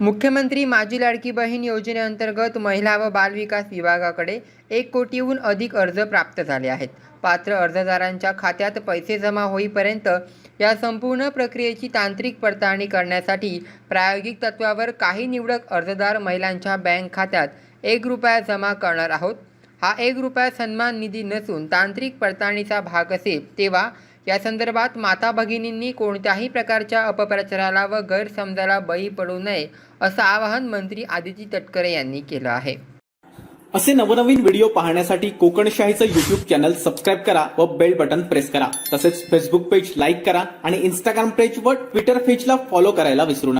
मुख्यमंत्री माझी लाडकी बहीण योजनेअंतर्गत महिला व बालविकास विभागाकडे एक कोटीहून अधिक अर्ज प्राप्त झाले आहेत. पात्र अर्जदारांच्या खात्यात पैसे जमा होईपर्यंत या संपूर्ण प्रक्रियेची तांत्रिक पडताळणी करण्यासाठी प्रायोगिक तत्वावर काही निवडक अर्जदार महिलांच्या बँक खात्यात एक रुपया जमा करणार आहोत. हा एक रुपया सन्मान निधी नसून तांत्रिक पडताळणीचा भाग असेल तेव्हा या संदर्भात माता भगिनींनी कोणत्याही प्रकारच्या अपप्रचाराला व गैरसमजाला बळी पडू नये असं आवाहन मंत्री आदिती तटकरे यांनी केलं आहे. असे नवनवीन व्हिडिओ पाहण्यासाठी कोकणशाहीचं युट्यूब चॅनल सबस्क्राईब करा व बेल बटन प्रेस करा. तसेच फेसबुक पेज लाईक करा आणि इंस्टाग्राम पेज व ट्विटर पेजला फॉलो करायला विसरू नका.